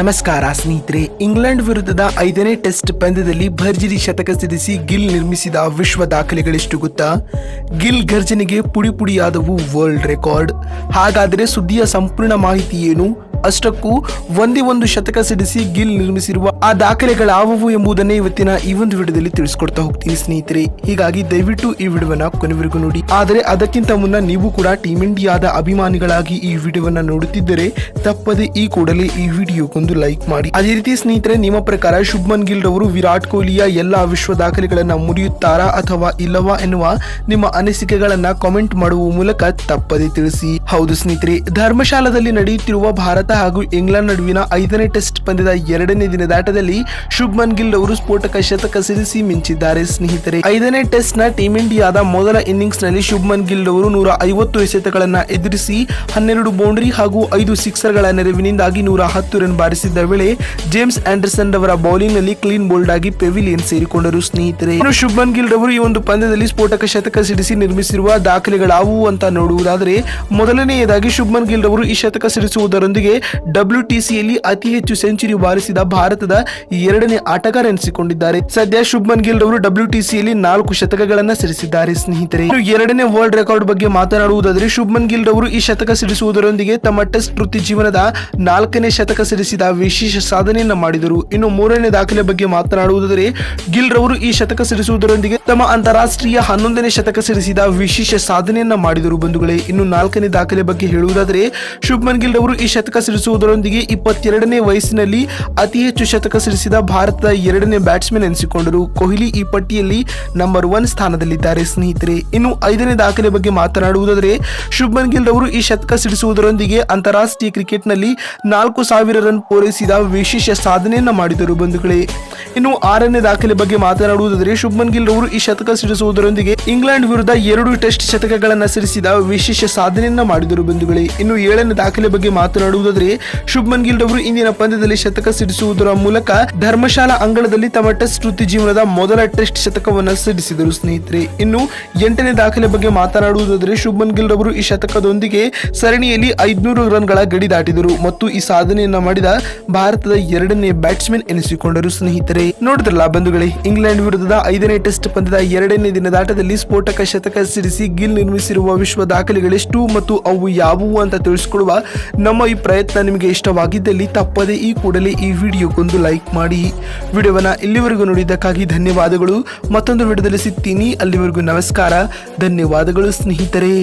ನಮಸ್ಕಾರ ಸ್ನೇಹಿತರೆ, ಇಂಗ್ಲೆಂಡ್ ವಿರುದ್ಧದ ಐದನೇ ಟೆಸ್ಟ್ ಪಂದ್ಯದಲ್ಲಿ ಭರ್ಜರಿ ಶತಕ ಸಿಡಿಸಿ ಗಿಲ್ ನಿರ್ಮಿಸಿದ ವಿಶ್ವ ದಾಖಲೆಗಳೆಷ್ಟು ಗೊತ್ತಾ? ಗಿಲ್ ಗರ್ಜನೆಗೆ ಪುಡಿ ಪುಡಿಯಾದವು ವರ್ಲ್ಡ್ ರೆಕಾರ್ಡ್ ಹಾಗಾದರೆ ಸುದ್ದಿಯ ಸಂಪೂರ್ಣ ಮಾಹಿತಿ ಏನು? ಅಷ್ಟಕ್ಕೂ ಒಂದೇ ಒಂದು ಶತಕ ಸಿಡಿಸಿ ಗಿಲ್ ನಿರ್ಮಿಸಿರುವ ಆ ದಾಖಲೆಗಳಾವುವು ಎಂಬುದನ್ನೇ ಇವತ್ತಿನ ಈ ಒಂದು ವಿಡಿಯೋದಲ್ಲಿ ತಿಳಿಸ್ಕೊಡ್ತಾ ಹೋಗ್ತೀನಿ ಸ್ನೇಹಿತರೆ. ಹೀಗಾಗಿ ದಯವಿಟ್ಟು ಈ ವಿಡಿಯೋವನ್ನ ಕೊನೆವರೆಗೂ ನೋಡಿ. ಆದರೆ ಅದಕ್ಕಿಂತ ಮುನ್ನ ನೀವು ಕೂಡ ಟೀಮ್ ಇಂಡಿಯಾದ ಅಭಿಮಾನಿಗಳಾಗಿ ಈ ವಿಡಿಯೋವನ್ನ ನೋಡುತ್ತಿದ್ದರೆ ತಪ್ಪದೆ ಈ ಕೂಡಲೇ ಈ ವಿಡಿಯೋಗೊಂದು ಲೈಕ್ ಮಾಡಿ. ಅದೇ ರೀತಿ ಸ್ನೇಹಿತರೆ, ನಿಮ್ಮ ಪ್ರಕಾರ ಶುಭ್ಮನ್ ಗಿಲ್ ರವರು ವಿರಾಟ್ ಕೊಹ್ಲಿಯ ಎಲ್ಲಾ ವಿಶ್ವ ದಾಖಲೆಗಳನ್ನ ಮುರಿಯುತ್ತಾರಾ ಅಥವಾ ಇಲ್ಲವಾ ಎನ್ನುವ ನಿಮ್ಮ ಅನಿಸಿಕೆಗಳನ್ನ ಕಾಮೆಂಟ್ ಮಾಡುವ ಮೂಲಕ ತಪ್ಪದೆ ತಿಳಿಸಿ. ಹೌದು ಸ್ನೇಹಿತರೆ, ಧರ್ಮಶಾಲಾದಲ್ಲಿ ನಡೆಯುತ್ತಿರುವ ಭಾರತ ಹಾಗೂ ಇಂಗ್ಲೆಂಡ್ ನಡುವಿನ ಐದನೇ ಟೆಸ್ಟ್ ಪಂದ್ಯದ ಎರಡನೇ ದಿನದ ಆಟದಲ್ಲಿ ಶುಭ್ಮನ್ ಗಿಲ್ ಅವರು ಸ್ಫೋಟಕ ಶತಕ ಸಿಡಿಸಿ ಮಿಂಚಿದ್ದಾರೆ. ಸ್ನೇಹಿತರೆ, ಐದನೇ ಟೆಸ್ಟ್ನ ಟೀಮ್ ಇಂಡಿಯಾದ ಮೊದಲ ಇನ್ನಿಂಗ್ಸ್ನಲ್ಲಿ ಶುಭ್ಮನ್ ಗಿಲ್ ಅವರು ನೂರ ಐವತ್ತು ಎಸೆತಗಳನ್ನ ಎದುರಿಸಿ ಹನ್ನೆರಡು ಬೌಂಡರಿ ಹಾಗೂ ಐದು ಸಿಕ್ಸರ್ಗಳ ನೆರವಿನಿಂದಾಗಿ ನೂರ ಹತ್ತು ರನ್ ಬಾರಿಸಿದ್ದ ವೇಳೆ ಜೇಮ್ಸ್ ಆಂಡರ್ಸನ್ ರವರ ಬೌಲಿಂಗ್ನಲ್ಲಿ ಕ್ಲೀನ್ ಬೋಲ್ಡ್ ಆಗಿ ಪೆವಿಲಿಯನ್ ಸೇರಿಕೊಂಡರು. ಸ್ನೇಹಿತರೆ ಶುಭ್ಮನ್ ಗಿಲ್ ಅವರು ಈ ಒಂದು ಪಂದ್ಯದಲ್ಲಿ ಸ್ಫೋಟಕ ಶತಕ ಸಿಡಿಸಿ ನಿರ್ಮಿಸಿರುವ ದಾಖಲೆಗಳಾವುವು ಅಂತ ನೋಡುವುದಾದರೆ, ಮೊದಲನೆಯದಾಗಿ ಶುಭ್ಮನ್ ಗಿಲ್ ಅವರು ಈ ಶತಕ ಸಿಡಿಸುವುದರೊಂದಿಗೆ ಡಬ್ಲ್ಯೂ ಟಿಸಿಯಲ್ಲಿ ಅತಿ ಹೆಚ್ಚು ಸೆಂಚುರಿ ಬಾರಿಸಿದ ಭಾರತದ ಎರಡನೇ ಆಟಗಾರ ಎನಿಸಿಕೊಂಡಿದ್ದಾರೆ. ಸದ್ಯ ಶುಭ್ಮನ್ ಗಿಲ್ ರವರು ಡಬ್ಲ್ಯೂ ಟಿಸಿಯಲ್ಲಿ ನಾಲ್ಕು ಶತಕಗಳನ್ನು ಸಿಡಿಸಿದ್ದಾರೆ ಸ್ನೇಹಿತರೆ ಎರಡನೇ ವರ್ಲ್ಡ್ ರೆಕಾರ್ಡ್ ಬಗ್ಗೆ ಮಾತನಾಡುವುದಾದರೆ, ಶುಭ್ಮನ್ ಗಿಲ್ ಅವರು ಈ ಶತಕ ಸಿಡಿಸುವುದರೊಂದಿಗೆ ತಮ್ಮ ಟೆಸ್ಟ್ ವೃತ್ತಿ ಜೀವನದ ನಾಲ್ಕನೇ ಶತಕ ಸಿಡಿಸಿದ ವಿಶೇಷ ಸಾಧನೆಯನ್ನ ಮಾಡಿದರು. ಇನ್ನು ಮೂರನೇ ದಾಖಲೆ ಬಗ್ಗೆ ಮಾತನಾಡುವುದಾದರೆ ಗಿಲ್ ರವರು ಈ ಶತಕ ಸಿಡಿಸುವುದರೊಂದಿಗೆ ತಮ್ಮ ಅಂತಾರಾಷ್ಟ್ರೀಯ ಹನ್ನೊಂದನೇ ಶತಕ ಸಿಡಿಸಿದ ವಿಶೇಷ ಸಾಧನೆಯನ್ನ ಮಾಡಿದರು. ಬಂಧುಗಳೇ, ಇನ್ನು ನಾಲ್ಕನೇ ದಾಖಲೆ ಬಗ್ಗೆ ಹೇಳುವುದಾದರೆ, ಶುಭ್ಮನ್ ಗಿಲ್ ರವರು ಈ ಶತಕ ಸಿಡಿಸುವುದರೊಂದಿಗೆ ಇಪ್ಪತ್ತೆರಡನೇ ವಯಸ್ಸಿನಲ್ಲಿ ಅತಿ ಹೆಚ್ಚು ಶತಕ ಸಿಡಿಸಿದ ಭಾರತದ ಎರಡನೇ ಬ್ಯಾಟ್ಸ್ಮನ್ ಎನಿಸಿಕೊಂಡರು. ಕೊಹ್ಲಿ ಈ ಪಟ್ಟಿಯಲ್ಲಿ ನಂಬರ್ ಒನ್ ಸ್ಥಾನದಲ್ಲಿದ್ದಾರೆ. ಸ್ನೇಹಿತರೆ, ಇನ್ನು ಐದನೇ ದಾಖಲೆ ಬಗ್ಗೆ ಮಾತನಾಡುವುದಾದರೆ ಶುಭನ್ ಗಿಲ್ ರವರು ಈ ಶತಕ ಸಿಡಿಸುವುದರೊಂದಿಗೆ ಅಂತಾರಾಷ್ಟ್ರೀಯ ಕ್ರಿಕೆಟ್ನಲ್ಲಿ ನಾಲ್ಕು ಸಾವಿರ ರನ್ ಪೂರೈಸಿದ ವಿಶೇಷ ಸಾಧನೆಯನ್ನು ಮಾಡಿದರು ಬಂಧುಗಳೇ. ಇನ್ನು ಆರನೇ ದಾಖಲೆ ಬಗ್ಗೆ ಮಾತನಾಡುವುದಾದರೆ, ಶುಭ್ಮನ್ ಗಿಲ್ ರವರು ಈ ಶತಕ ಸಿಡಿಸುವುದರೊಂದಿಗೆ ಇಂಗ್ಲೆಂಡ್ ವಿರುದ್ಧ ಎರಡು ಟೆಸ್ಟ್ ಶತಕಗಳನ್ನು ಸಿಡಿಸಿದ ವಿಶೇಷ ಸಾಧನೆಯನ್ನ ಮಾಡಿದರು ಬಂಧುಗಳೇ. ಇನ್ನು ಏಳನೇ ದಾಖಲೆ ಬಗ್ಗೆ ಮಾತನಾಡುವುದಾದರೆ ಶುಭ್ಮನ್ ಗಿಲ್ ರವರು ಇಂದಿನ ಪಂದ್ಯದಲ್ಲಿ ಶತಕ ಸಿಡಿಸುವುದರ ಮೂಲಕ ಧರ್ಮಶಾಲಾ ಅಂಗಳದಲ್ಲಿ ತಮ್ಮ ಟೆಸ್ಟ್ ವೃತ್ತಿ ಜೀವನದ ಮೊದಲ ಟೆಸ್ಟ್ ಶತಕವನ್ನು ಸಿಡಿಸಿದರು. ಸ್ನೇಹಿತರೆ, ಇನ್ನು ಎಂಟನೇ ದಾಖಲೆ ಬಗ್ಗೆ ಮಾತನಾಡುವುದಾದರೆ ಶುಭ್ಮನ್ ಗಿಲ್ ರವರು ಈ ಶತಕದೊಂದಿಗೆ ಸರಣಿಯಲ್ಲಿ ಐದ್ನೂರು ರನ್ಗಳ ಗಡಿ ದಾಟಿದರು ಮತ್ತು ಈ ಸಾಧನೆಯನ್ನ ಮಾಡಿದ ಭಾರತದ ಎರಡನೇ ಬ್ಯಾಟ್ಸ್ಮನ್ ಎನಿಸಿಕೊಂಡರು. ಸ್ನೇಹಿತರೆ, ನೋಡಿದ್ರಲ್ಲ ಬಂಧುಗಳೇ, ಇಂಗ್ಲೆಂಡ್ ವಿರುದ್ಧದ ಐದನೇ ಟೆಸ್ಟ್ ಪಂದ್ಯದ ಎರಡನೇ ದಿನದ ಆಟದಲ್ಲಿ ಸ್ಫೋಟಕ ಶತಕ ಸಿಡಿಸಿ ಗಿಲ್ ನಿರ್ಮಿಸಿರುವ ವಿಶ್ವ ದಾಖಲೆಗಳೆಷ್ಟು ಮತ್ತು ಅವು ಯಾವುವು ಅಂತ ತಿಳಿಸಿಕೊಡುವ ನಮ್ಮ ಈ ಪ್ರಯತ್ನ ನಿಮಗೆ ಇಷ್ಟವಾಗಿದ್ದಲ್ಲಿ ತಪ್ಪದೆ ಈ ಕೂಡಲೇ ಈ ವಿಡಿಯೋಗೊಂದು ಲೈಕ್ ಮಾಡಿ. ವಿಡಿಯೋವನ್ನು ಇಲ್ಲಿವರೆಗೂ ನೋಡಿದ್ದಕ್ಕಾಗಿ ಧನ್ಯವಾದಗಳು. ಮತ್ತೊಂದು ವಿಡಿಯೋದಲ್ಲಿ ಸಿಗ್ತೀನಿ. ಅಲ್ಲಿವರೆಗೂ ನಮಸ್ಕಾರ. ಧನ್ಯವಾದಗಳು ಸ್ನೇಹಿತರೆ.